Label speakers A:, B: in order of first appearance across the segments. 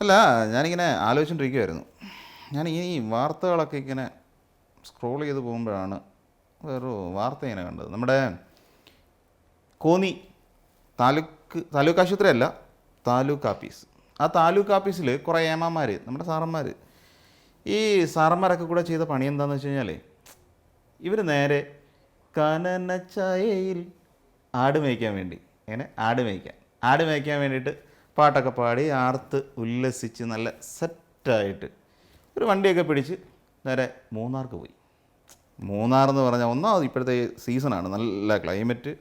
A: അല്ല ഞാനിങ്ങനെ ആലോചിച്ചുകൊണ്ടിരിക്കുമായിരുന്നു ഞാൻ ഈ വാർത്തകളൊക്കെ ഇങ്ങനെ സ്ക്രോൾ ചെയ്ത് പോകുമ്പോഴാണ് വേറൊരു വാർത്ത ഇങ്ങനെ കണ്ടത്. നമ്മുടെ കോന്നി താലൂക്ക് താലൂക്ക് ആശുപത്രി അല്ല താലൂക്ക് ആഫീസ് ആ താലൂക്ക് ആഫീസിൽ കുറേ ഏമാന്മാർ നമ്മുടെ സാറന്മാർ ഈ സാറന്മാരൊക്കെ കൂടെ ചെയ്ത പണി എന്താണെന്ന് വെച്ച് കഴിഞ്ഞാൽ ഇവർ നേരെ കനനച്ചായയിൽ ആട് മേയ്ക്കാൻ വേണ്ടി ഇങ്ങനെ ആട് മേയ്ക്കാൻ. ആട് മേയ്ക്കാൻ വേണ്ടിയിട്ട് പാട്ടൊക്കെ പാടി ആർത്ത് ഉല്ലസിച്ച് നല്ല സെറ്റായിട്ട് ഒരു വണ്ടിയൊക്കെ പിടിച്ച് നേരെ മൂന്നാർക്ക് പോയി. മൂന്നാർ എന്ന് പറഞ്ഞാൽ ഒന്നാമത് ഇപ്പോഴത്തെ സീസണാണ്. നല്ല ക്ലൈമറ്റ്.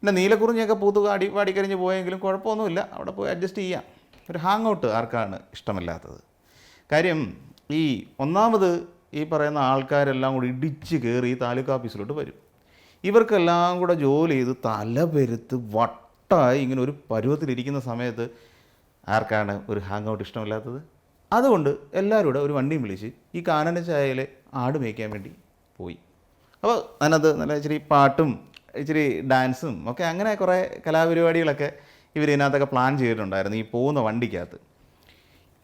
A: പിന്നെ നീലക്കുറിഞ്ഞൊക്കെ പൂത്ത് അടി പാടിക്കരിഞ്ഞ് പോയെങ്കിലും കുഴപ്പമൊന്നുമില്ല. അവിടെ പോയി അഡ്ജസ്റ്റ് ചെയ്യാം. ഒരു ഹാങ് ഔട്ട് ആർക്കാണ് ഇഷ്ടമല്ലാത്തത്. കാര്യം ഈ ഒന്നാമത് ഈ പറയുന്ന ആൾക്കാരെല്ലാം കൂടി ഇടിച്ച് കയറി താലൂക്ക് ഓഫീസിലോട്ട് വരും. ഇവർക്കെല്ലാം കൂടെ ജോലി ചെയ്ത് തല പെരുത്ത് വട്ടായി ഇങ്ങനെ ഒരു പരുവത്തിലിരിക്കുന്ന സമയത്ത് ആർക്കാണ് ഒരു ഹാങ് ഔട്ട് ഇഷ്ടമില്ലാത്തത്? അതുകൊണ്ട് എല്ലാവരും കൂടെ ഒരു വണ്ടിയും വിളിച്ച് ഈ കാനന ചായയിലെ ആട് മേയ്ക്കാൻ വേണ്ടി പോയി. അപ്പോൾ അതിനകത്ത് നല്ല ഇച്ചിരി പാട്ടും ഇച്ചിരി ഡാൻസും ഒക്കെ അങ്ങനെ കുറേ കലാപരിപാടികളൊക്കെ ഇവർ ഇതിനകത്തൊക്കെ പ്ലാൻ ചെയ്തിട്ടുണ്ടായിരുന്നു ഈ പോകുന്ന വണ്ടിക്കകത്ത്.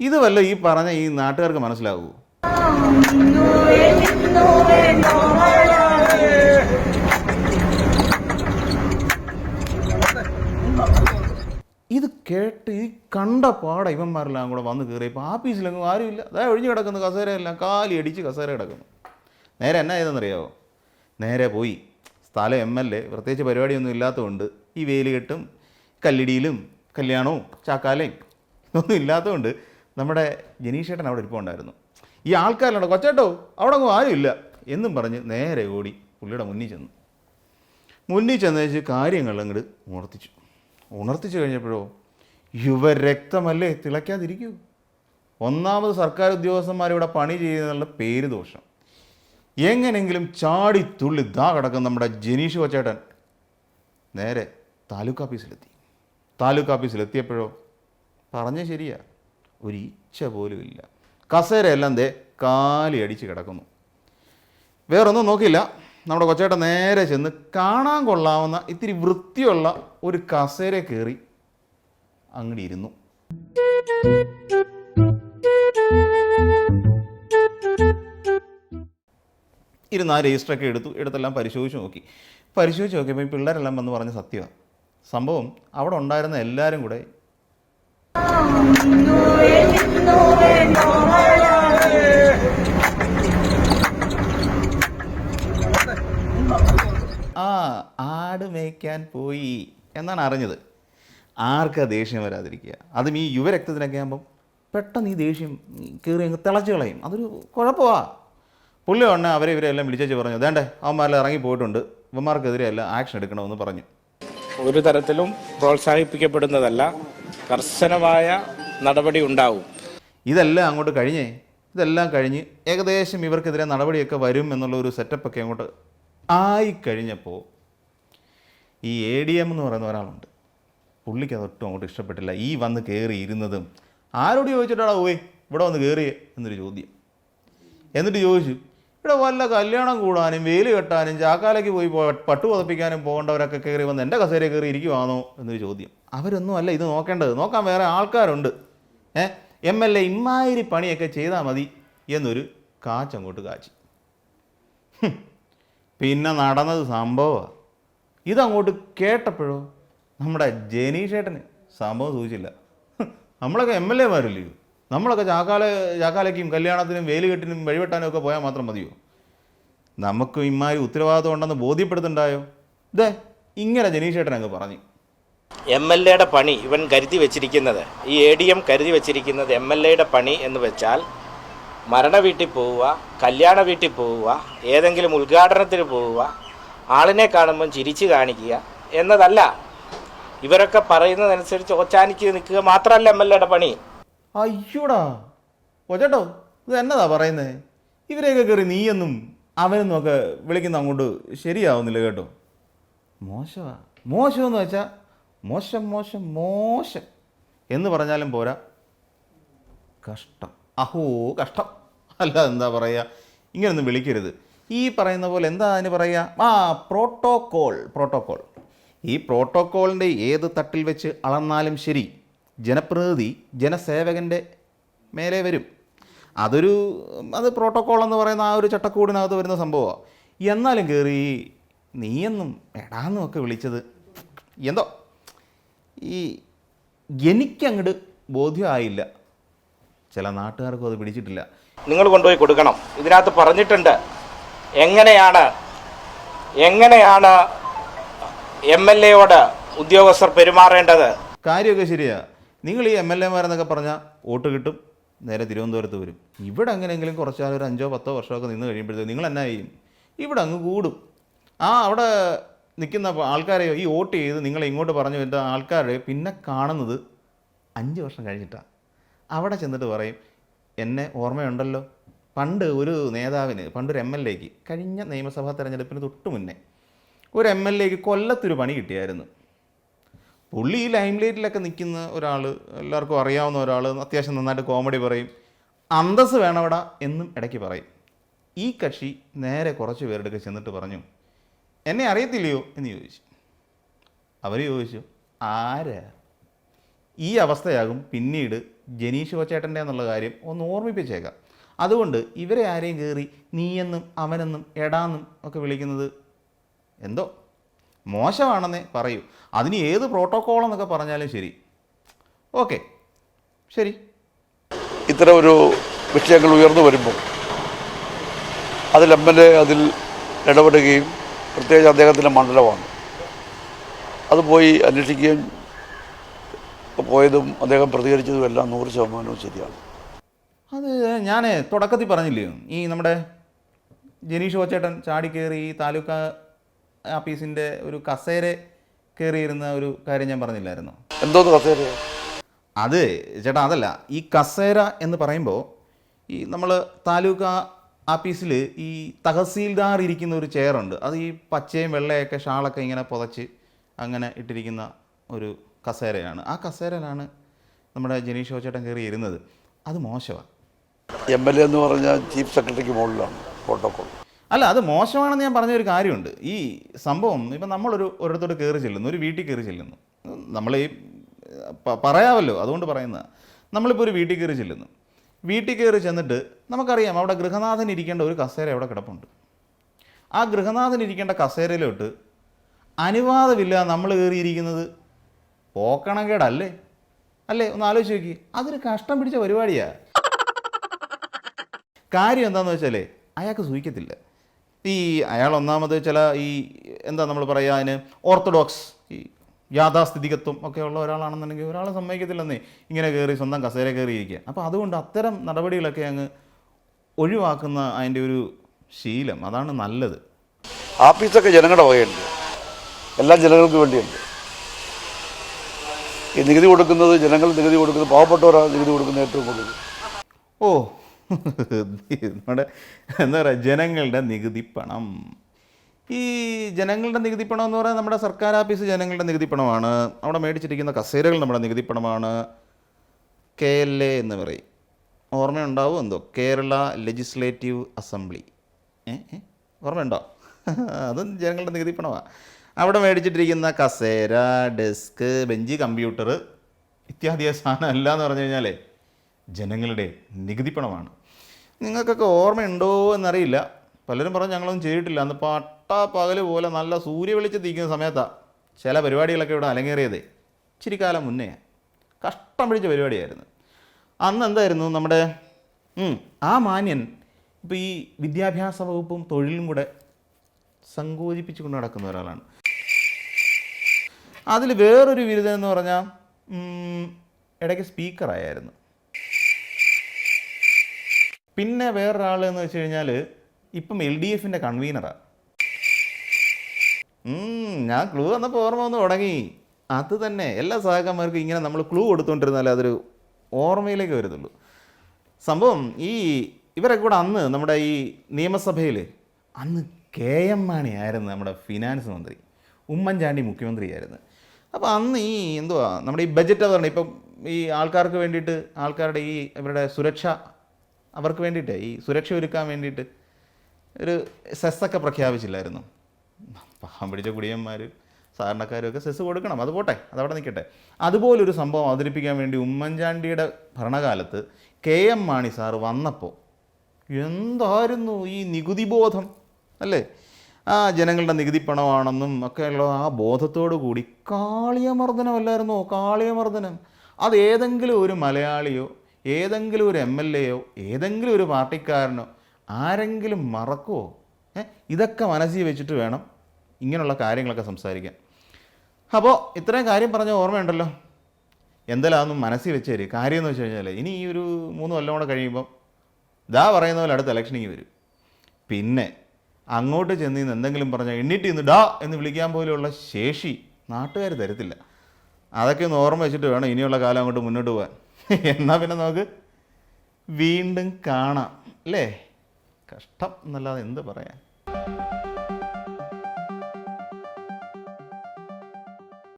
A: ഇത് വല്ല ഈ പറഞ്ഞ ഈ നാട്ടുകാർക്ക് മനസ്സിലാവൂ ഇത് കേട്ട് ഈ കണ്ട പാട ഇവന്മാരെല്ലാം കൂടെ വന്ന് കയറിയപ്പോൾ ആഫീസിലെങ്ങും ആരുമില്ല. അതായത് ഒഴിഞ്ഞു കിടക്കുന്ന കസേരയെല്ലാം കാലി അടിച്ച് കസേര കിടക്കുന്നു. നേരെ എന്നാ ചെയ്തെന്നറിയാവോ നേരെ പോയി. സ്ഥലം എം എൽ എ പ്രത്യേകിച്ച് പരിപാടിയൊന്നും ഇല്ലാത്തതുകൊണ്ട് ഈ വേലുകെട്ടും കല്ലിടിയിലും കല്യാണവും ചാക്കാലയും ഇതൊന്നും ഇല്ലാത്തതുകൊണ്ട് നമ്മുടെ ജനീഷേട്ടൻ അവിടെ ഇരിപ്പുണ്ടായിരുന്നു. ഈ ആൾക്കാരുണ്ട് കൊച്ചേട്ടോ അവിടെ അങ്ങ് ഇല്ല എന്നും പറഞ്ഞ് നേരെ ഓടി പുള്ളിയുടെ മുന്നിൽ ചെന്നു. മുന്നിൽ ചെന്നേച്ച് വെച്ച് കാര്യങ്ങൾ അങ്ങോട്ട് ഉണർത്തിച്ചു. ഉണർത്തിച്ചു കഴിഞ്ഞപ്പോഴോ യുവരക്തമല്ലേ? തിളയ്ക്കാതിരിക്കൂ. ഒന്നാമത് സർക്കാർ ഉദ്യോഗസ്ഥന്മാരിവിടെ പണി ചെയ്യുന്നുള്ള പേര് ദോഷം. എങ്ങനെങ്കിലും ചാടി തുള്ളി ദാ കിടക്കും നമ്മുടെ ജനീഷ് കൊച്ചേട്ടൻ നേരെ താലൂക്ക് ഓഫീസിലെത്തി. താലൂക്ക് ഓഫീസിലെത്തിയപ്പോഴോ പറഞ്ഞ ശരിയാ ഒരു ഇച്ച പോലും ഇല്ല. കസേരയെല്ലാം ദേ കാലി അടിച്ച് കിടക്കുന്നു. വേറൊന്നും നോക്കിയില്ല. നമ്മുടെ കൊച്ചേട്ടൻ നേരെ ചെന്ന് കാണാൻ കൊള്ളാവുന്ന ഇത്തിരി വൃത്തിയുള്ള ഒരു കസേര കയറി അങ്ങോട്ട് ഇരുന്നു ഇരുന്ന് ആ രജിസ്റ്ററൊക്കെ എടുത്തു എടുത്തെല്ലാം പരിശോധിച്ച് നോക്കി. പരിശോധിച്ച് നോക്കിയപ്പോൾ ഈ പിള്ളേരെല്ലാം വന്ന് പറഞ്ഞ സത്യമാണ് സംഭവം അവിടെ ഉണ്ടായിരുന്ന എല്ലാവരും കൂടെ ആ ആട് മേയ്ക്കാൻ പോയി എന്നാണ് അറിഞ്ഞത്. ആർക്കാ ദേഷ്യം വരാതിരിക്കുക? അതും ഈ യുവരക്തത്തിനൊക്കെ ആകുമ്പം പെട്ടെന്ന് ഈ ദേഷ്യം കയറി അങ്ങ് തിളച്ച് കളയും. അതൊരു കുഴപ്പമാ. പുള്ളി ഉടനെ അവരെ ഇവരെ എല്ലാം വിളിച്ചു പറഞ്ഞു അതേണ്ടേ അവന്മാരെല്ലാം ഇറങ്ങി പോയിട്ടുണ്ട്. ഇവന്മാർക്കെതിരെ എല്ലാം ആക്ഷൻ എടുക്കണമെന്ന് പറഞ്ഞു.
B: ഒരു തരത്തിലും പ്രോത്സാഹിപ്പിക്കപ്പെടുന്നതല്ല കർശനമായ നടപടി ഉണ്ടാവും.
A: ഇതെല്ലാം അങ്ങോട്ട് കഴിഞ്ഞേ ഇതെല്ലാം കഴിഞ്ഞ് ഏകദേശം ഇവർക്കെതിരെ നടപടിയൊക്കെ വരും എന്നുള്ള ഒരു സെറ്റപ്പൊക്കെ അങ്ങോട്ട് ആയി കഴിഞ്ഞപ്പോൾ ഈ എ ഡി എം എന്ന് പറയുന്ന ഒരാളുണ്ട്. പുള്ളിക്ക് അതൊട്ടും അങ്ങോട്ട് ഇഷ്ടപ്പെട്ടില്ല. ഈ വന്ന് കയറി ഇരുന്നതും ആരോട് ചോദിച്ചിട്ടാടാ പോയി ഇവിടെ വന്ന് കയറിയേ എന്നൊരു ചോദ്യം. എന്നിട്ട് ചോദിച്ചു ഇവിടെ വല്ല കല്യാണം കൂടാനും വേൽ കെട്ടാനും ചാക്കാലയ്ക്ക് പോയി പട്ടു പതപ്പിക്കാനും പോകേണ്ടവരൊക്കെ കയറി വന്ന് എന്റെ കസേരയിൽ കയറി ഇരിക്കുവാണോ? എന്നൊരു ചോദ്യം. അവരൊന്നും അല്ല ഇത് നോക്കേണ്ടത്. നോക്കാൻ വേറെ ആൾക്കാരുണ്ട്. ഏ? എം എൽ എ ഇമ്മാതിരി പണിയൊക്കെ ചെയ്താൽ മതി എന്നൊരു കാച്ചങ്ങോട്ട് കാച്ചി. പിന്നെ നടന്നത് സംഭവമാണ് ഇതങ്ങോട്ട് കേട്ടപ്പോഴോ നമ്മുടെ ജനീഷേട്ടന് സംഭവം സൂചിച്ചില്ല. നമ്മളൊക്കെ എം എൽ എമാരില്ലയോ നമ്മളൊക്കെ ചാക്കാല ചാക്കാലയ്ക്കും കല്യാണത്തിനും വേലുകെട്ടിനും വഴിവെട്ടാനും ഒക്കെ പോയാൽ മാത്രം മതിയോ? നമുക്ക് ഇമ്മാതിരി ഉത്തരവാദിത്വം ഉണ്ടെന്ന് ബോധ്യപ്പെടുത്തുണ്ടായോ? ഇതേ ഇങ്ങനെ ജനീഷേട്ടൻ അങ്ങ് പറഞ്ഞു.
B: എം എൽ എയുടെ പണി ഇവൻ കരുതി വെച്ചിരിക്കുന്നത്. ഈ എ ഡി എം കരുതി വെച്ചിരിക്കുന്നത് എം എൽ എയുടെ പണി എന്ന് വെച്ചാൽ മരണ വീട്ടിൽ പോവുക കല്യാണ വീട്ടിൽ പോവുക ഏതെങ്കിലും ഉദ്ഘാടനത്തിന് പോവുക ആളിനെ കാണുമ്പം ചിരിച്ചു കാണിക്കുക എന്നതല്ല. ഇവരൊക്കെ പറയുന്നതനുസരിച്ച് ഓച്ചാനിക്ക് നിൽക്കുക മാത്രമല്ല എം എൽ എയുടെ പണി.
A: അയ്യോടാ. കൊച്ചേട്ടോ ഇത് എന്നതാ പറയുന്നത് ഇവരെയൊക്കെ കയറി നീയെന്നും അവനെന്നും ഒക്കെ വിളിക്കുന്ന അങ്ങോട്ട് ശരിയാവുന്നില്ല കേട്ടോ. മോശമാ മോശമെന്ന് വെച്ചാൽ മോശം മോശം മോശം. എന്ന് പറഞ്ഞാലും പോരാ. കഷ്ടം. അഹോ കഷ്ടം. അല്ല എന്താ പറയുക ഇങ്ങനൊന്നും വിളിക്കരുത്. ഈ പറയുന്ന പോലെ എന്താ അതിന് പറയുക ആ പ്രോട്ടോക്കോൾ പ്രോട്ടോക്കോൾ ഈ പ്രോട്ടോക്കോളിന്റെ ഏത് തട്ടിൽ വെച്ച് അളന്നാലും ശരി ജനപ്രതിനിധി ജനസേവകന്റെ മേലെ വരും. അതൊരു അത് പ്രോട്ടോക്കോൾ എന്ന് പറയുന്ന ആ ഒരു ചട്ടക്കൂടിനകത്ത് വരുന്ന സംഭവമാണ് എന്നാലും കയറി നീയെന്നും എടാന്നും ഒക്കെ വിളിച്ചത്. എന്തോ? ഈ എനിക്കങ്ങോട്ട് ബോധ്യമായില്ല. ചില നാട്ടുകാർക്കും അത് പിടിച്ചിട്ടില്ല.
B: നിങ്ങൾ കൊണ്ടുപോയി കൊടുക്കണം. ഇതിനകത്ത് പറഞ്ഞിട്ടുണ്ട് എങ്ങനെയാണ് എങ്ങനെയാണ് എം എൽ എയോട് ഉദ്യോഗസ്ഥർ പെരുമാറേണ്ടത്?
A: കാര്യമൊക്കെ ശരിയാ. നിങ്ങൾ ഈ എം എൽ എമാരെന്നൊക്കെ പറഞ്ഞാൽ വോട്ട് കിട്ടും നേരെ തിരുവനന്തപുരത്ത് വരും. ഇവിടെ എങ്ങനെയെങ്കിലും കുറച്ചാൽ ഒരു അഞ്ചോ പത്തോ വർഷമൊക്കെ നിന്ന് കഴിയുമ്പോഴത്തേക്ക് നിങ്ങൾ എന്നാ ചെയ്യും? ഇവിടെ അങ്ങ് കൂടും. ആ അവിടെ നിൽക്കുന്ന ആൾക്കാരെയോ ഈ വോട്ട് ചെയ്ത് നിങ്ങളെ ഇങ്ങോട്ട് പറഞ്ഞു വരുന്ന ആൾക്കാരെ പിന്നെ കാണുന്നത് അഞ്ച് വർഷം കഴിഞ്ഞിട്ടാണ് അവിടെ ചെന്നിട്ട് പറയും എന്നെ ഓർമ്മയുണ്ടല്ലോ. പണ്ട് ഒരു നേതാവിന് പണ്ടൊരു എം എൽ എക്ക് കഴിഞ്ഞ നിയമസഭാ തെരഞ്ഞെടുപ്പിന് തൊട്ട് മുന്നേ ഒരു എം എൽ എക്ക് കൊല്ലത്തൊരു പണി കിട്ടിയായിരുന്നു. പുള്ളി ഈ ലൈം ലൈറ്റിലൊക്കെ നിൽക്കുന്ന ഒരാൾ എല്ലാവർക്കും അറിയാവുന്ന ഒരാൾ അത്യാവശ്യം നന്നായിട്ട് കോമഡി പറയും അന്തസ് വേണവട എന്നും ഇടയ്ക്ക് പറയും. ഈ കക്ഷി നേരെ കുറച്ച് പേരുടെ ചെന്നിട്ട് പറഞ്ഞു എന്നെ അറിയത്തില്ലയോ? എന്ന് ചോദിച്ചു. അവർ ചോദിച്ചു ആരാ? ഈ അവസ്ഥയാകും പിന്നീട് ജനീഷ് കൊച്ചേട്ടന്റെ എന്നുള്ള കാര്യം ഒന്ന് ഓർമ്മിപ്പിച്ചേക്കാം. അതുകൊണ്ട് ഇവരെ ആരെയും കയറി നീയെന്നും അവനെന്നും എടാന്നും ഒക്കെ വിളിക്കുന്നത് എന്തോ? മോശമാണെന്നേ പറയൂ. അതിന് ഏത് പ്രോട്ടോക്കോൾ എന്നൊക്കെ പറഞ്ഞാലും ശരി. ഓക്കെ. ശരി.
C: ഇത്തരം ഒരു വിഷയങ്ങൾ ഉയർന്നു വരുമ്പോൾ അതിൽ എം എൽ എ അതിൽ ഇടപെടുകയും പ്രത്യേകിച്ച് അദ്ദേഹത്തിന്റെ മണ്ഡലമാണ്. അത് പോയി അന്വേഷിക്കുകയും പോയതും അദ്ദേഹം പ്രതികരിച്ചതും എല്ലാം നൂറ് ശതമാനവും ശരിയാണ്.
A: അത് ഞാൻ തുടക്കത്തിൽ പറഞ്ഞില്ലേ? ഈ നമ്മുടെ ജനീഷ് ഓച്ചേട്ടൻ ചാടി കയറി ഈ ആഫീസിന്റെ ഒരു കസേര കയറിയിരുന്ന ഒരു കാര്യം ഞാൻ പറഞ്ഞില്ലായിരുന്നു?
C: എന്തോന്ന് കസേര?
A: അത് ചേട്ടാ അതല്ല. ഈ കസേര എന്ന് പറയുമ്പോൾ ഈ നമ്മൾ താലൂക്ക് ആഫീസിൽ ഈ തഹസീൽദാർ ഇരിക്കുന്ന ഒരു ചെയറുണ്ട് അത് ഈ പച്ചയും വെള്ളയൊക്കെ ഷാളൊക്കെ ഇങ്ങനെ പുതച്ച് അങ്ങനെ ഇട്ടിരിക്കുന്ന ഒരു കസേരയാണ്. ആ കസേരയിലാണ് നമ്മുടെ ജനീഷ് ഓച്ചേട്ടൻ കയറി ഇരുന്നത് അത് മോശമാണ്
C: എം എൽ എ എന്ന് പറഞ്ഞാൽ ചീഫ് സെക്രട്ടറിക്ക് മുകളിലാണ് പ്രോട്ടോകോൾ
A: അല്ല അത് മോശമാണെന്ന് ഞാൻ പറഞ്ഞൊരു കാര്യമുണ്ട്. ഈ സംഭവം ഇപ്പം നമ്മളൊരു ഒരിടത്തോട്ട് കയറി ചെല്ലുന്നു ഒരു വീട്ടിൽ കയറി ചെല്ലുന്നു. നമ്മൾ ഈ പറയാമല്ലോ അതുകൊണ്ട് പറയുന്ന. നമ്മളിപ്പോൾ ഒരു വീട്ടിൽ കയറി ചെല്ലുന്നു. വീട്ടിൽ കയറി ചെന്നിട്ട് നമുക്കറിയാം അവിടെ ഗൃഹനാഥൻ ഇരിക്കേണ്ട ഒരു കസേര അവിടെ കിടപ്പുണ്ട്. ആ ഗൃഹനാഥൻ ഇരിക്കേണ്ട കസേരയിലോട്ട് അനുവാദമില്ല നമ്മൾ കയറിയിരിക്കുന്നത്. പോക്കണകേടല്ലേ അല്ലേ ഒന്ന് ആലോചിച്ച് നോക്കി. അതൊരു കഷ്ടം പിടിച്ച പരിപാടിയാണ് കാര്യം എന്താണെന്ന് വെച്ചാലേ അയാൾക്ക് സൂഹിക്കത്തില്ല ഈ അയാൾ ഒന്നാമത് ചില ഈ എന്താ നമ്മൾ പറയുക അതിന് ഓർത്തഡോക്സ് ഈ യാഥാസ്ഥിതികത്വം ഒക്കെ ഉള്ള ഒരാളാണെന്നുണ്ടെങ്കിൽ ഒരാളെ സമ്മതിക്കത്തില്ലെന്നേ. ഇങ്ങനെ കയറി സ്വന്തം കസേര കയറിയിരിക്കുക. അപ്പോൾ അതുകൊണ്ട് അത്തരം നടപടികളൊക്കെ അങ്ങ് ഒഴിവാക്കുന്ന അതിന്റെ ഒരു ശീലം അതാണ് നല്ലത്.
C: ആഫീസൊക്കെ ജനങ്ങളുടെ വകയുണ്ട്. എല്ലാ ജനങ്ങൾക്ക് വേണ്ടിയുണ്ട്. ഈ നികുതി കൊടുക്കുന്നത് ജനങ്ങൾ നികുതി കൊടുക്കുന്നത് പാവപ്പെട്ടവരാണ് നികുതി കൊടുക്കുന്നത് ഏറ്റവും കൂടുതൽ.
A: ഓ നമ്മുടെ എന്താ പറയുക ജനങ്ങളുടെ നികുതി പണം. ഈ ജനങ്ങളുടെ നികുതി പണം എന്ന് പറയുന്നത് നമ്മുടെ സർക്കാർ ഓഫീസ് ജനങ്ങളുടെ നികുതി പണമാണ്. അവിടെ മേടിച്ചിരിക്കുന്ന കസേരകൾ നമ്മുടെ നികുതി പണമാണ്. കെ എൽ എ എന്ന് പറയും. ഓർമ്മയുണ്ടാവും എന്തോ? Kerala legislative assembly? ഓർമ്മയുണ്ടോ? അതും ജനങ്ങളുടെ നികുതി പണമാണ് അവിടെ മേടിച്ചിട്ടിരിക്കുന്ന കസേര ഡെസ്ക് ബെഞ്ച് കമ്പ്യൂട്ടർ ഇത്യാദി സാധനം അല്ല എന്ന് പറഞ്ഞു കഴിഞ്ഞാലേ ജനങ്ങളുടെ നികുതി പണമാണ്. നിങ്ങൾക്കൊക്കെ ഓർമ്മയുണ്ടോ എന്നറിയില്ല. പലരും പറഞ്ഞു ഞങ്ങളൊന്നും ചെയ്തിട്ടില്ല. അന്ന് പാട്ട പകൽ പോലെ നല്ല സൂര്യ വെളിച്ചത്തിരിക്കുന്ന സമയത്താണ് ചില പരിപാടികളൊക്കെ ഇവിടെ അലങ്ങേറിയതേ. ഇച്ചിരി കാലം മുന്നേ. കഷ്ടം പിടിച്ച പരിപാടിയായിരുന്നു. അന്ന് എന്തായിരുന്നു നമ്മുടെ ആ മാന്യൻ ഇപ്പോൾ ഈ വിദ്യാഭ്യാസ വകുപ്പും തൊഴിലും കൂടെ സങ്കോചിപ്പിച്ചുകൊണ്ട് നടക്കുന്ന ഒരാളാണ്. അതിൽ വേറൊരു ബിരുദം എന്ന് പറഞ്ഞാൽ ഇടയ്ക്ക് സ്പീക്കറായിരുന്നു പിന്നെ വേറൊരാൾ എന്ന് വെച്ച് കഴിഞ്ഞാൽ ഇപ്പം എൽ ഡി എഫിന്റെ കൺവീനറാണ് ഞാൻ ക്ലൂ വന്നപ്പോൾ ഓർമ്മ വന്ന് തുടങ്ങി. അത് തന്നെ. എല്ലാ സഹകന്മാർക്കും ഇങ്ങനെ നമ്മൾ ക്ലൂ കൊടുത്തുകൊണ്ടിരുന്നാലേ അതൊരു ഓർമ്മയിലേക്ക് വരുന്നുള്ളൂ. സംഭവം ഈ ഇവരൊക്കെ കൂടെ അന്ന് നമ്മുടെ ഈ നിയമസഭയിൽ അന്ന് കെ എം മാണി ആയിരുന്നു നമ്മുടെ ഫിനാൻസ് മന്ത്രി. ഉമ്മൻചാണ്ടി മുഖ്യമന്ത്രിയായിരുന്നു. അപ്പോൾ അന്ന് ഈ എന്തുവാ നമ്മുടെ ഈ ബജറ്റ് അവതരണം ഇപ്പം ഈ ആൾക്കാർക്ക് വേണ്ടിയിട്ട് ആൾക്കാരുടെ ഈ ഇവരുടെ സുരക്ഷ അവർക്ക് വേണ്ടിയിട്ട് ഈ സുരക്ഷ ഒരുക്കാൻ വേണ്ടിയിട്ട് ഒരു സെസ്സൊക്കെ പ്രഖ്യാപിച്ചില്ലായിരുന്നു. പാവം പിടിച്ച കുടിയന്മാർ സാധാരണക്കാരുമൊക്കെ സെസ് കൊടുക്കണം അത് പോട്ടെ അതവിടെ നിൽക്കട്ടെ. അതുപോലൊരു സംഭവം അവതരിപ്പിക്കാൻ വേണ്ടി ഉമ്മൻചാണ്ടിയുടെ ഭരണകാലത്ത് കെ എം മാണി സാർ വന്നപ്പോൾ എന്തായിരുന്നു ഈ നികുതി ബോധം അല്ലേ? ആ ജനങ്ങളുടെ നികുതി പണമാണെന്നും ഒക്കെയുള്ള ആ ബോധത്തോടു കൂടി കാളിയമർദ്ദനമല്ലായിരുന്നോ കാളിയമർദ്ദനം. അത് ഏതെങ്കിലും ഒരു മലയാളിയോ ഏതെങ്കിലും ഒരു എം എൽ എയോ ഏതെങ്കിലും ഒരു പാർട്ടിക്കാരനോ ആരെങ്കിലും മറക്കുമോ ഇതൊക്കെ മനസ്സിൽ വെച്ചിട്ട് വേണം ഇങ്ങനെയുള്ള കാര്യങ്ങളൊക്കെ സംസാരിക്കാൻ. അപ്പോൾ ഇത്രയും കാര്യം പറഞ്ഞ ഓർമ്മയുണ്ടല്ലോ? എന്തെല്ലാം അതൊന്നും മനസ്സിൽ വെച്ച് തരും കാര്യം എന്ന് വെച്ച് കഴിഞ്ഞാൽ ഇനി ഈ ഒരു മൂന്ന് കൊല്ലം കൂടെ കഴിയുമ്പം ഇതാ പറയുന്ന പോലെ അടുത്ത ഇലക്ഷനിങ് വരും. പിന്നെ അങ്ങോട്ട് ചെന്ന് എന്തെങ്കിലും പറഞ്ഞാൽ എണ്ണിട്ട് ഇന്ന് ഡാ എന്ന് വിളിക്കാൻ പോലെയുള്ള ശേഷി നാട്ടുകാർ തരത്തില്ല. അതൊക്കെ ഒന്ന് ഓർമ്മ വെച്ചിട്ട് വേണം ഇനിയുള്ള കാലം അങ്ങോട്ട് മുന്നോട്ട് പോകാൻ. എന്നാൽ പിന്നെ നമുക്ക് വീണ്ടും കാണാം അല്ലേ? കഷ്ടം എന്നല്ലാതെ എന്ത് പറയാൻ?